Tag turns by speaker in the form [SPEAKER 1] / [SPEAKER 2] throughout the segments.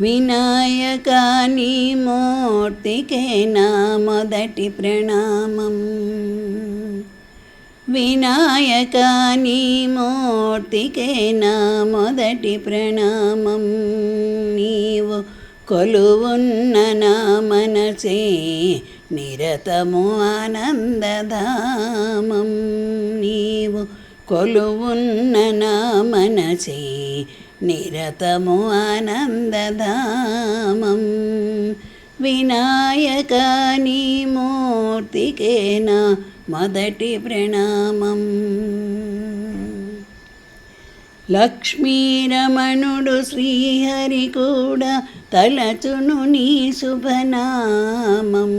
[SPEAKER 1] వినాయక నీ మూర్తికే నా మొదటి ప్రణామం. వినాయక నీ మూర్తికే నా మొదటి ప్రణామం. నీవు కొలువున్న నా మనసే నిరతము ఆనందధామం. నీవు కొలువున్న నా మనసే నిరతము ఆనందధామం. వినాయక నీ మూర్తికేనా మొదటి ప్రణామం. లక్ష్మీరమణుడు శ్రీహరి కూడా తలచును నీ శుభనామం.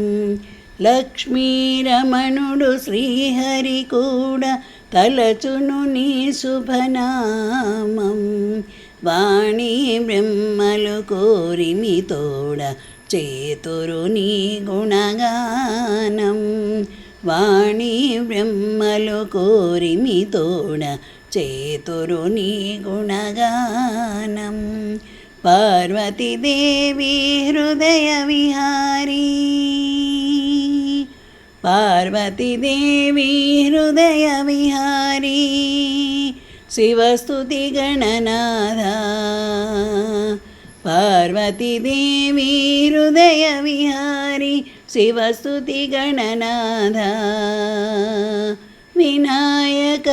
[SPEAKER 1] లక్ష్మీరమణుడు శ్రీహరి కూడా తలచును నీ శుభనామం. వాణి బ్రహ్మలు కోరిమి తోడ చేతురు నీ గుణగానం. వాణి బ్రహ్మలు కోరిమి తోడ చేతురు నీ గుణగానం. పార్వతీదేవి హృదయ విహారీ పార్వతీదేవి హృదయ విహారీ శివస్తుతి గణనాథ. పార్వతీదేవి హృదయ విహారీ శివస్తుతి గణనాథ. వినాయక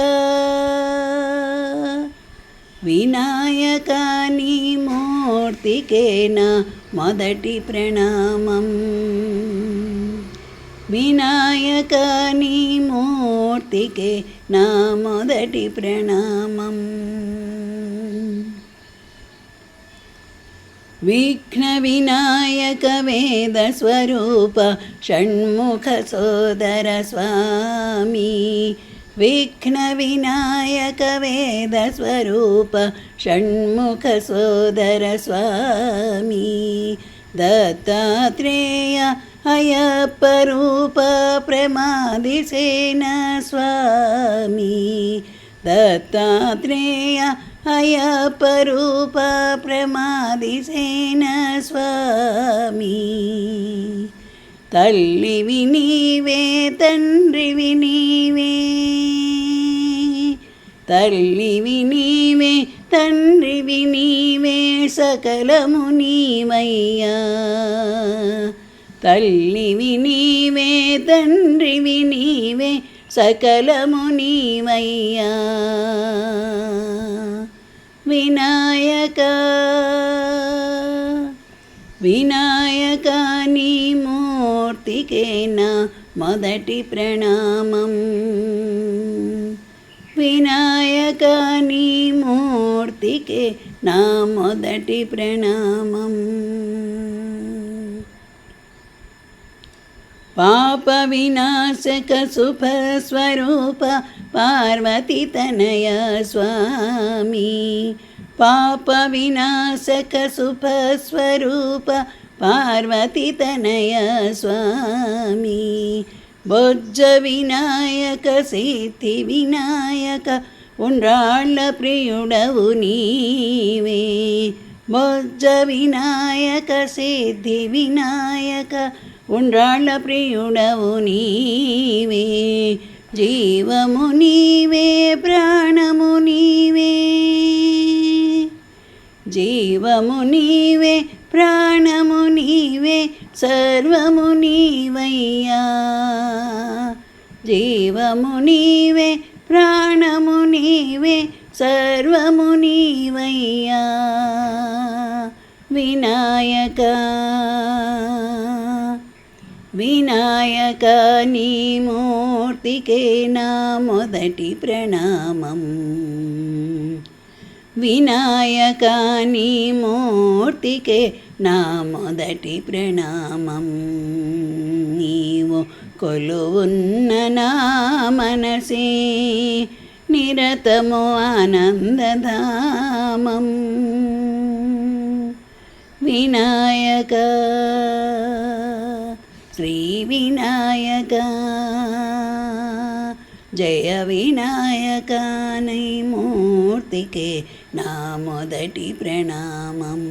[SPEAKER 1] వినాయక నీ మూర్తికే నా మొదటి ప్రణామం వినాయక నీ మూర్తికే నా మొదటి ప్రణామం విఘ్న వినాయక వేద స్వరూప షణ్ముఖ సోదర స్వామి విఘ్న వినాయక తల్లివి నీవే తండ్రివి నీవే సకలము నీవయ్యా. తల్లివి నీవే తండ్రివి నీవే సకలము నీవయ్యా. వినాయక వినాయక నీ మూర్తికేనా మొదటి ప్రణామం. వినాయక నీ మూర్తికే నా మొదటి ప్రణామం. పాప వినాశక శుభ స్వరూప పార్వతి తనయ స్వామి. పాప వినాశక శుభ స్వరూప పార్వతి తనయ స్వామి. బొజ్జ వినాయక సిద్ధి వినాయక ఉండ్రాళ్ళ ప్రియుడవు నీవే బొజ్జ వినాయక సిద్ధి వినాయక ఉండ్రాళ్ళ ప్రియుడవు నీవే జీవము నీవే ప్రాణము నీవే జీవము నీవే ప్రాణము నీవే సర్వము నీవయ్యా జీవము నీవే ప్రాణము నీవే సర్వము నీవయ్యా. వినాయక వినాయక నీ మూర్తికే నా మొదటి ప్రణామం. వినాయక నీ మూర్తికే నా మొదటి ప్రణామం. కొలువున్న నా మనసే నిరతము ఆనందధామం. వినాయక శ్రీ వినాయక జయ వినాయక మూర్తికే నా మొదటి ప్రణామం.